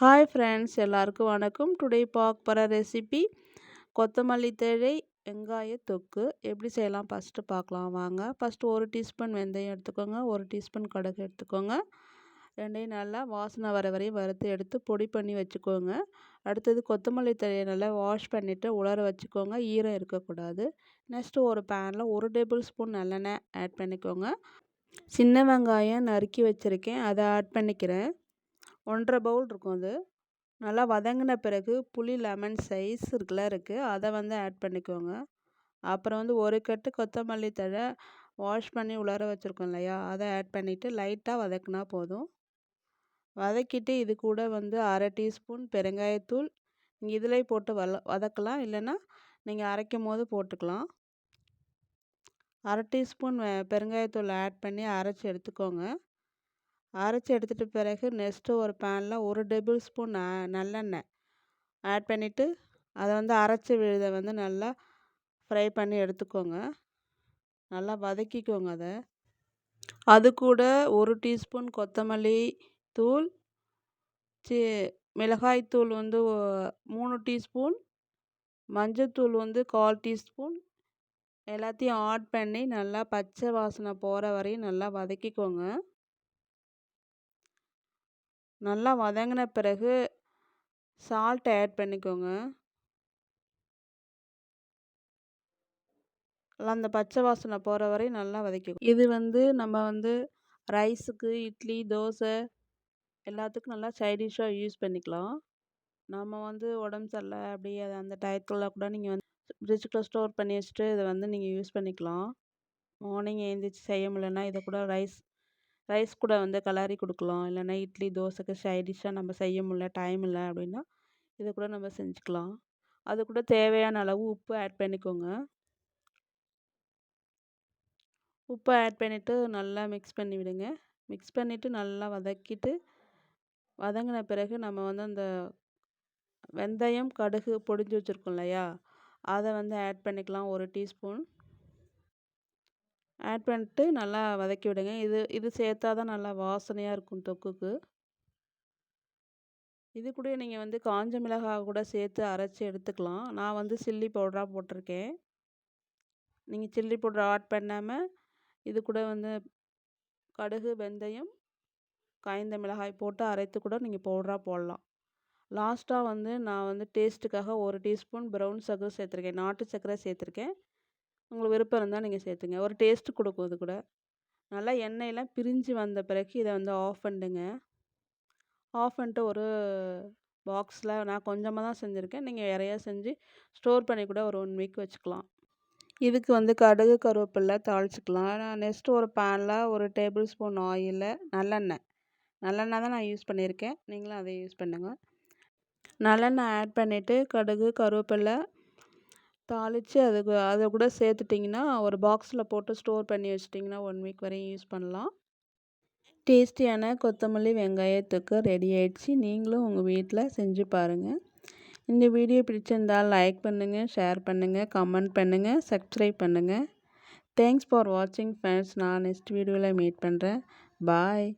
Hi friends எல்லாருக்கும் வணக்கம். Today பார்க்க போகிற ரெசிபி கொத்தமல்லி தழை வெங்காய தொக்கு. எப்படி செய்யலாம்? ஃபஸ்ட்டு பார்க்கலாம் வாங்க. ஃபஸ்ட்டு ஒரு டீஸ்பூன் வெந்தயம் எடுத்துக்கோங்க. ஒரு டீஸ்பூன் கடுகு எடுத்துக்கோங்க. ரெண்டையும் நல்லா வாசனை வர வரையும் வறுத்து எடுத்து பொடி பண்ணி வச்சுக்கோங்க. அடுத்தது கொத்தமல்லி தழையை நல்லா வாஷ் பண்ணிவிட்டு உலர வச்சுக்கோங்க. ஈரம் இருக்கக்கூடாது. நெக்ஸ்ட்டு ஒரு பேனில் ஒரு டேபிள் ஸ்பூன் நல்லெண்ணெய் ஆட் பண்ணிக்கோங்க. சின்ன வெங்காயம் நறுக்கி வச்சுருக்கேன். அதை ஆட் பண்ணிக்கிறேன். ஒன்றரை பவுல் இருக்கும் அது. நல்லா வதங்கின பிறகு புளி லெமன் சைஸ் இருக்குல்ல இருக்குது அதை வந்து ஆட் பண்ணிக்கோங்க. அப்புறம் வந்து ஒரு கட்டு கொத்தமல்லி தழை வாஷ் பண்ணி உலர வச்சுருக்கோம் இல்லையா? அதை ஆட் பண்ணிவிட்டு லைட்டாக வதக்கினா போதும். வதக்கிட்டு இது கூட வந்து அரை டீஸ்பூன் பெருங்காயத்தூள் நீங்கள் இதிலே போட்டு வல வதக்கலாம். இல்லைன்னா நீங்கள் அரைக்கும் போது போட்டுக்கலாம். அரை டீஸ்பூன் பெருங்காயத்தூள் ஆட் பண்ணி அரைச்சி எடுத்துக்கோங்க. அரைச்சி எடுத்துகிட்ட பிறகு நெக்ஸ்ட்டு ஒரு பேனில் ஒரு டேபிள் ஸ்பூன் நல்லெண்ணெய் ஆட் பண்ணிவிட்டு அதை வந்து அரைச்சி விழுதை வந்து நல்லா ஃப்ரை பண்ணி எடுத்துக்கோங்க. நல்லா வதக்கிக்கோங்க அதை. அது கூட ஒரு டீஸ்பூன் கொத்தமல்லி தூள் சி மிளகாய்த்தூள் வந்து மூணு டீஸ்பூன் மஞ்சத்தூள் வந்து கால் டீஸ்பூன் எல்லாத்தையும் ஆட் பண்ணி நல்லா பச்சை வாசனை போகிற வரையும் நல்லா வதக்கிக்கோங்க. நல்லா வதங்கின பிறகு சால்ட் ஆட் பண்ணிக்கோங்க. அந்த பச்சை வாசனை போகிற வரையும் நல்லா வதக்கி இது வந்து நம்ம வந்து ரைஸுக்கு இட்லி தோசை எல்லாத்துக்கும் நல்லா சைடிஷாக யூஸ் பண்ணிக்கலாம். நம்ம வந்து உடம்பு சரியில்லை அப்படியே அதை அந்த டயத்தில் கூட நீங்கள் வந்து ஃப்ரிட்ஜுக்குள்ளே ஸ்டோர் பண்ணி வச்சுட்டு இதை வந்து நீங்கள் யூஸ் பண்ணிக்கலாம். மார்னிங் எழுந்திரிச்சி செய்ய முடியலன்னா இதை கூட ரைஸ் ரைஸ் கூட வந்து கலாரி கொடுக்கலாம். இல்லைன்னா இட்லி தோசைக்கு சைடிஷ்ஷாக நம்ம செய்ய முடில டைம் இல்லை அப்படின்னா இதை கூட நம்ம செஞ்சுக்கலாம். அது கூட தேவையான அளவு உப்பு ஆட் பண்ணிக்கோங்க. உப்பு ஆட் பண்ணிவிட்டு நல்லா மிக்ஸ் பண்ணி விடுங்க. மிக்ஸ் பண்ணிவிட்டு நல்லா வதக்கிட்டு வதங்கின பிறகு நம்ம வந்து அந்த வெந்தயம் கடுகு பொடிஞ்சு வச்சுருக்கோம் இல்லையா? அதை வந்து ஆட் பண்ணிக்கலாம். ஒரு டீஸ்பூன் ஆட் பண்ணிட்டு நல்லா வதக்கி விடுங்க. இது இது சேர்த்தா தான் நல்லா வாசனையாக இருக்கும் தொக்குக்கு. இது கூட நீங்கள் வந்து காஞ்ச மிளகாய் கூட சேர்த்து அரைச்சி எடுத்துக்கலாம். நான் வந்து சில்லி பவுடராக போட்டிருக்கேன். நீங்கள் சில்லி பவுடர் ஆட் பண்ணாமல் இது கூட வந்து கடுகு வெந்தயம் காய்ந்த மிளகாய் போட்டு அரைத்து கூட நீங்கள் பவுடராக போடலாம். லாஸ்ட்டாக வந்து நான் வந்து டேஸ்ட்டுக்காக ஒரு டீஸ்பூன் ப்ரௌன் சர்க்கரை சேர்த்துருக்கேன். நாட்டு சர்க்கரை சேர்த்துருக்கேன். உங்களுக்கு விருப்பம் இருந்தால் நீங்கள் சேர்த்துங்க. ஒரு டேஸ்ட் கொடுக்கும் இது கூட. நல்லா எண்ணெயெல்லாம் பிரிஞ்சு வந்த பிறகு இதை வந்து ஆஃப் பண்ணிடுங்க. ஆஃப் பண்ணிட்டு ஒரு பாக்ஸில் நான் கொஞ்சமாக தான் செஞ்சுருக்கேன். நீங்கள் நிறையா செஞ்சு ஸ்டோர் பண்ணி கூட ஒரு ஒன் வீக் வச்சுக்கலாம். இதுக்கு வந்து கடுகு கருவேப்பிலை தாளிச்சிக்கலாம். நான் நெக்ஸ்ட்டு ஒரு பேனில் ஒரு டேபிள் ஸ்பூன் ஆயிலில் நல்லெண்ணெய். நல்லெண்ணெய் தான் நான் யூஸ் பண்ணியிருக்கேன். நீங்களும் அதை யூஸ் பண்ணுங்கள் நல்லெண்ணெய் ஆட் பண்ணிவிட்டு கடுகு கருவேப்பிலை தாளித்து அதுக்கு அதை கூட சேர்த்துட்டிங்கன்னா ஒரு பாக்ஸில் போட்டு ஸ்டோர் பண்ணி வச்சிட்டிங்கன்னா ஒன் வீக் வரையும் யூஸ் பண்ணலாம். டேஸ்டியான கொத்தமல்லி வெங்காயத்துக்கு ரெடி ஆயிடுச்சு. நீங்களும் உங்கள் வீட்டில் செஞ்சு பாருங்கள் இந்த வீடியோ பிடிச்சிருந்தால் லைக் பண்ணுங்கள் ஷேர் பண்ணுங்கள் கமெண்ட் பண்ணுங்கள் சப்ஸ்கிரைப் பண்ணுங்கள் தேங்க்ஸ் ஃபார் வாட்சிங் ஃப்ரெண்ட்ஸ் நான் நெக்ஸ்ட் வீடியோவில் மீட் பண்ணுறேன் பாய்